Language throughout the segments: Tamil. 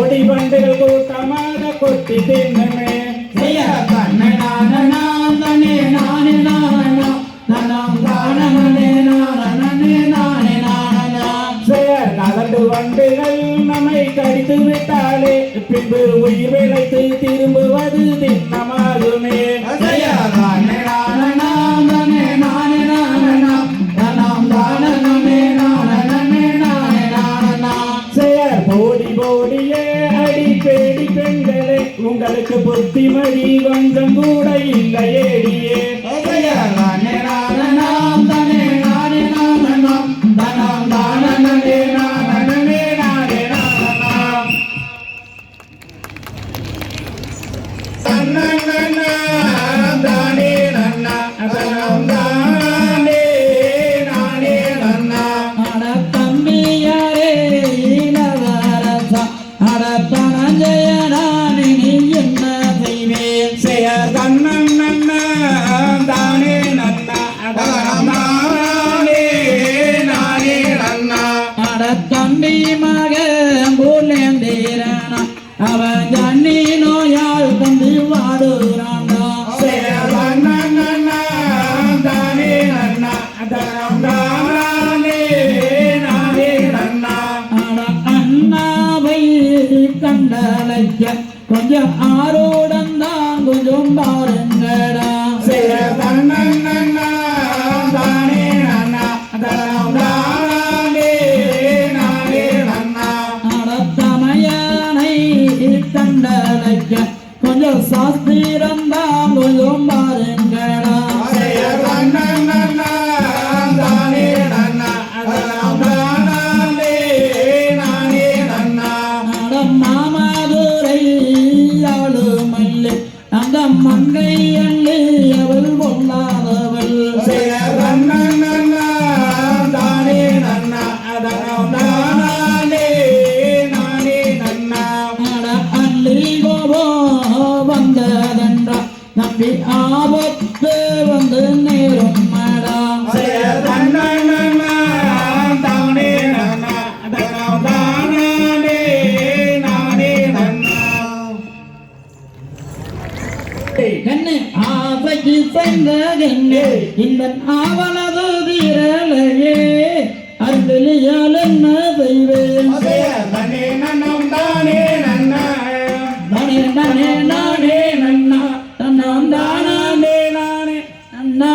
కోడి బండలకు టమాద కొట్టి తిన్నమే நம்மை கடித்து விட்டாலே பின்பு உயிர் விளைத்து திரும்புவது திண்ணமாகுமே. ஓடி ஓடிய அடிப்பேடி பெண்களே உங்களுக்கு புத்திமதி கொஞ்சம் கூட இல்லையேடியே. கண்டலைக்க கொஞ்சம் ஆரோடம் தான் கொஞ்சம் பாருங்கடா. தண்டலைக்க கொஞ்சம் சாஸ் இன்னன் ஆவலதோ தீரலையே அந்தலியால் என்ன செய்வேன் நானே நானே நானே நன்னா தன்னாம் தானே நானே நன்னா.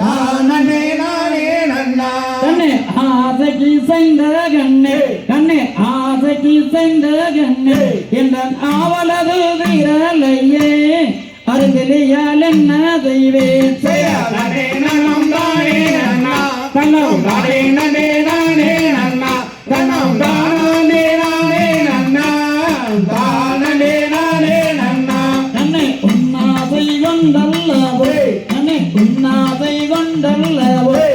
தானே நானே நன்னா. கண்ணே ஆசைக்கு சென்ற கண்ணே கண்ணே ஆசைக்கு உண்ணாதை வண்டல்லவோ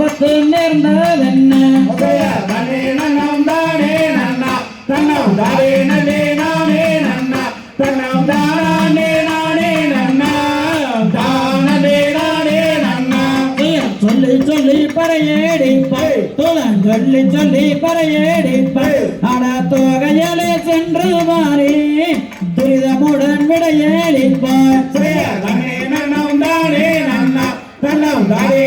ஆபத்து நேர்ந்ததென்ன மனே நன்னாம் தானே நன்னா. தன்னாம் தானே நன்னே நானே நன்னா. தன்னாம் தானே நானே நன்னா. தானே நானே நன்னா. சொல்லி சொல்லி பறையேடிப்பை. தோழன் சொல்லி சொல்லி பறையேடிப்பை. அட தோகையலே சென்று மாறி துரிதமுடன் விடையேடிப்பாய் தானே நன்னாம் தானே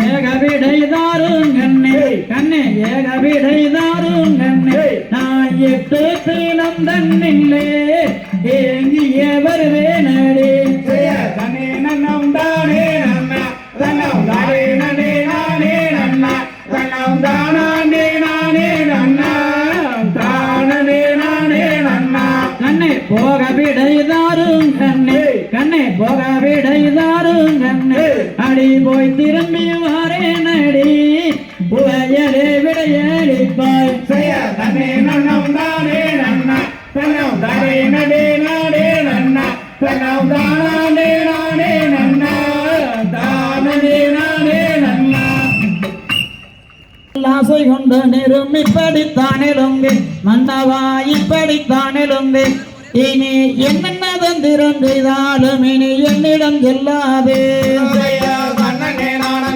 ஏகவிடைதாரும் கண்ணே. கண்ணே ஏகவிடைதாரும் கண்ணே. நான் எட்டு நந்தன் ஏங்கிய வருவே போக விடை தாருங்கண்ணே அடி போய் திரும்பி வாரேனடி புகையலே விடையளிப்பாய். செய்ய தனே நன்னம் தானே நன்னா. தன்னம் தானே நடே நாடே நன்னா. தன்னம் தானே நாடே நன்னா. தானே நாடே நன்னா. ஆசை கொண்ட நெரும் இப்படித்தானிலுங்கு மன்னவா இப்படித்தானிலுங்கு இனி என்னென்ன தந்திரம் செய்தாலும் இனி என்னிடம் செல்லாதே. செய்ய தன்னே நானே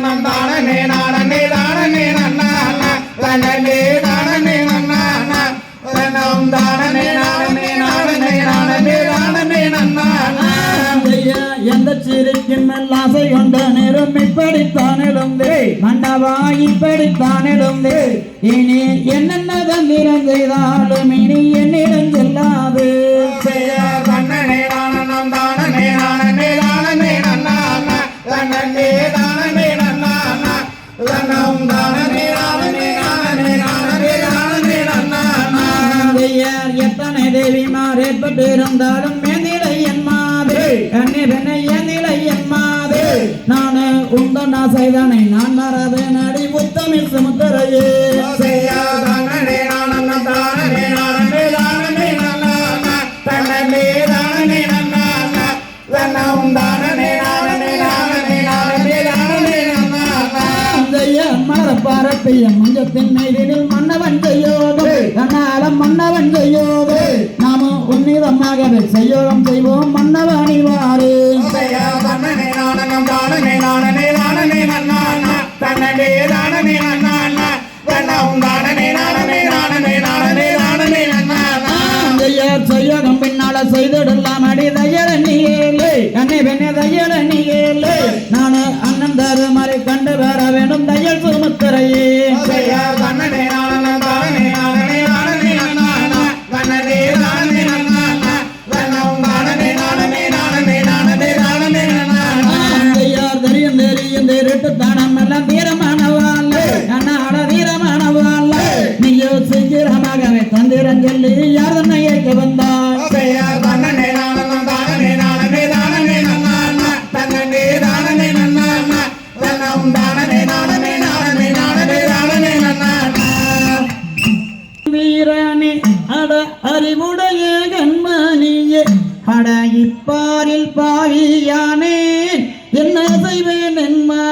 தானே எந்த சிரிக்கும் ஆசை கொண்ட நெரும் இப்படித்தானிலுங்கு மன்னவா இப்படித்தானிலுங்கு இனி என்னென்ன தந்திரம் செய்தாலும் இனி என்னிடம் செல்லாது. எத்தனை தேவிமார் ஏற்பட்டிருந்தாலும் மாது கண்ணி பெண்ணை ஏந்திலை என் மாது. நான் உந்தன் ஆசைதானே நான் மறது நடி புத்தமிழ் சுமுத்தரையே. செய்ய தன்னே நானே நாகவே செய்யோகம் செய்வோம் மன்னவன் வாரு தன்னே தானே நானே தானே நன்னா தன்னே ஐயார் நேரிட்டு தெரியும்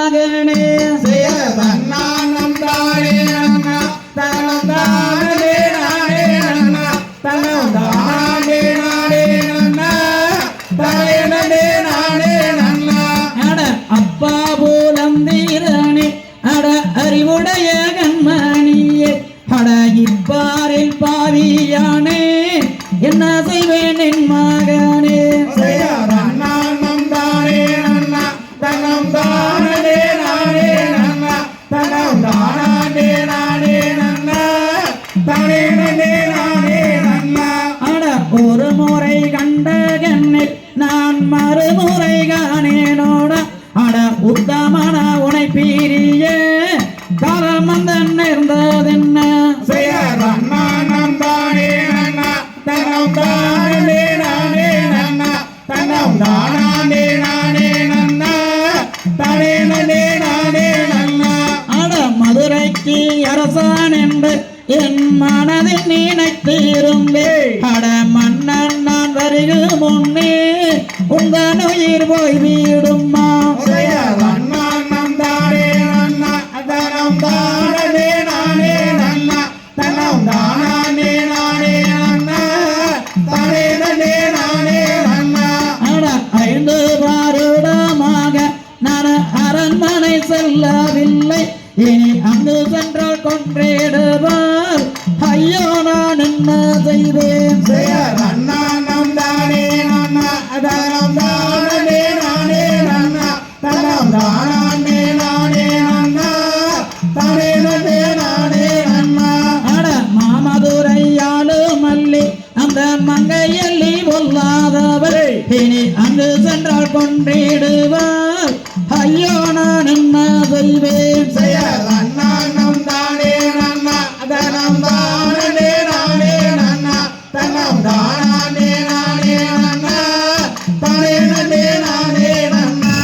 நாகனே இனி அங்கு சென்றால் கொன்றிடுவார் ஐயோ நான் என்ன செய்வேன்? செய்ய தன்னானம் தானே நன்னா தன்னம் தானே நானே நன்னா தன்னம் தானே நானே நன்னா தானே நானே நானே நன்னா அட மாமதுரையாளு மல்லி அந்த மங்கையல்லி பொல்லாதவர் இனி அங்கு சென்றால் கொன்றிடுவார் ஐயோ நான் என்ன சொல்வேன். அண்ணா நம் தானே நன்னா தனம் தானே நானே நன்னா தனம் தானே நானே நன்னா தானே நன்னே நானே நன்னா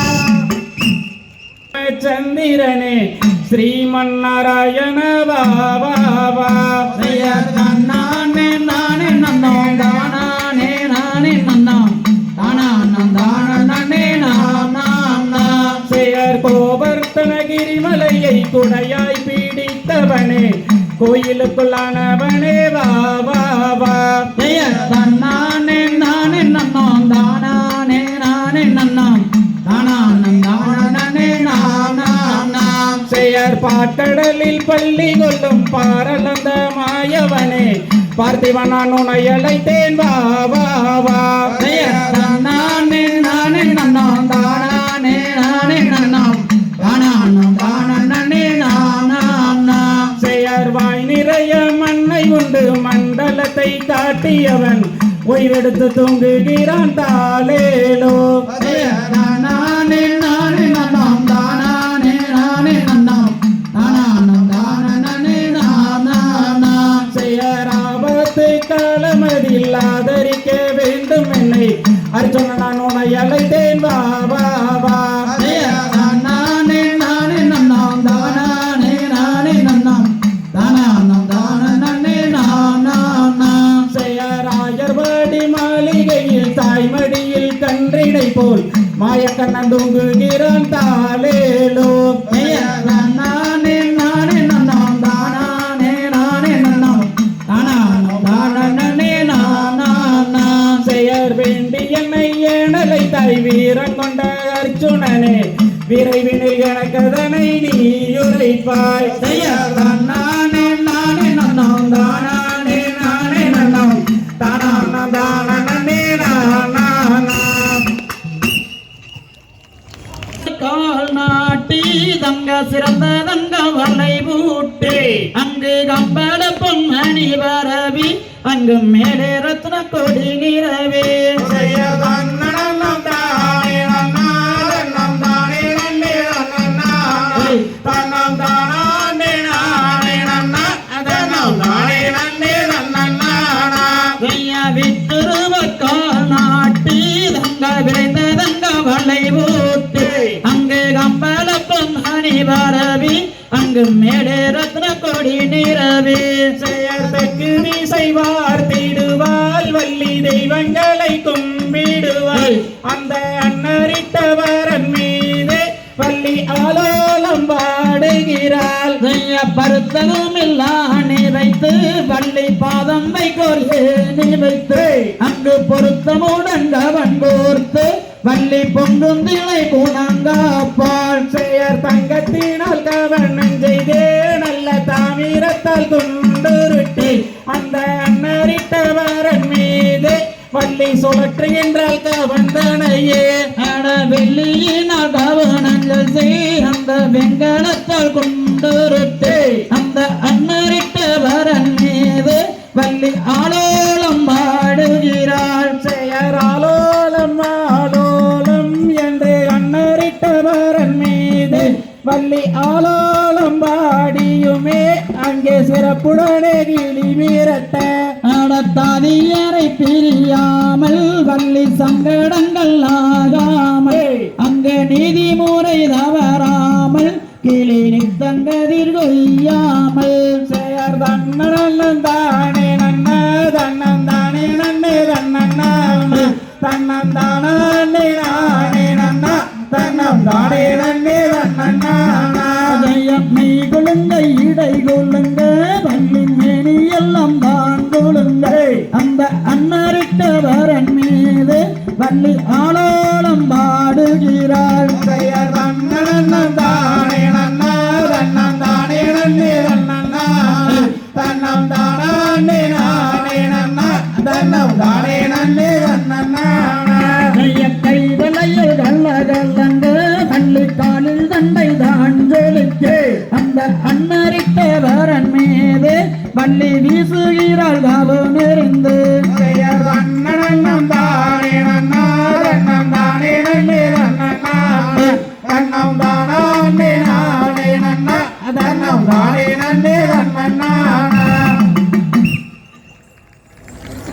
கோயிலுக்குள்ளானவனே பாபா பெயர் தன்னானே நானே நன்னோம் தானானே நானே நன்னாம். தானானம் தானே நாம் நாம் செயற் பாட்டடலில் பள்ளி கொள்ளும் பாரலந்த மாயவனே. பார்த்திவனான் உனை அழைத்தேன் பாபா பெயர் தன்னானே காட்டியவன் ஓய்வெடுத்து தூங்குகிறான் தாளேலோ. நானே நானே நன்னாம் தானானே நானே நன்னாம் தானானம் தானே நாம் நாம் நாம் செயறாபத்து காலமதில் ஆதரிக்க வேண்டும் என்னை. அர்ஜுன நான் உனை அழைத்தேன் பாபா மாயக்கண்ணன் தூங்குகிறான் தாளேலோ நானே நானே நன்னாம் தானானே நானே நன்னாம் தானானம் தானே நாம் நாம் வேண்டி என்னை ஏனலை தாய் வீரன் கொண்ட அர்ஜுனனே விரைவினில் எனக்கதனை நீ உரைப்பாய் நானே நானே தங்க சிறந்த வலை பூட்டி. அங்கு கம்பள பொன்மணி வரவி அங்கு மேலே ரத்ன கொடி நிறவே அங்கு மேலே ரத்ன கொடி நிறவே செயற்தற்கு நீ செய்வார் தீடுவாள் வள்ளி தெய்வங்களை கும்பிடுவாள் அந்த அன்னரிட்டவரன் மீது வள்ளி ஆலோலம் பாடுகிறாள். செய்ய பருத்ததும் நீ வைத்து வள்ளி பாதம் வைக்கோர்லே நீ வைத்து. அங்கு பொருத்தமுடன் கவன் கோர்த்து வள்ளி பொங்கும் திளை குணங்காப்பாள் செயற் தங்கத்தினால் கவர்ணம் செய்தே நல்ல தாமிரத்தால் துண்டுருட்டி அந்த அண்ணறிட்டவரன் மீது வள்ளி சுழற்றுகின்றால் கவந்தனையே அட வெள்ளியினால் கவனங்கள் செய் அந்த வெங்கலத்தால் கொண்டுருட்டு. அந்த அண்ணறிட்டவரன் மீது வள்ளி ஆலோலம் அன்னரிட்டவரன் மீது வள்ளி ஆலோலம் பாடியுமே அங்கே சிறப்புடனே கிளி மீரட்ட நடத்தாதியரை பிரியாமல் வள்ளி சங்கடங்கள் ஆகாமல் அங்க நீதிமுறை தவறாமல் கிளி நித்தங்கதிர் கொய்யாமல் செயர் தன்னன் தானே நன்ன தன்னன் தானே நன்னே தன்னன் தானே நானே வள்ளி காலில் தண்டை தான் ஜொலிக்கு அந்த அன்னரிட்ட வரன் மீது வள்ளி வீசுகிறாள் கவனிருந்து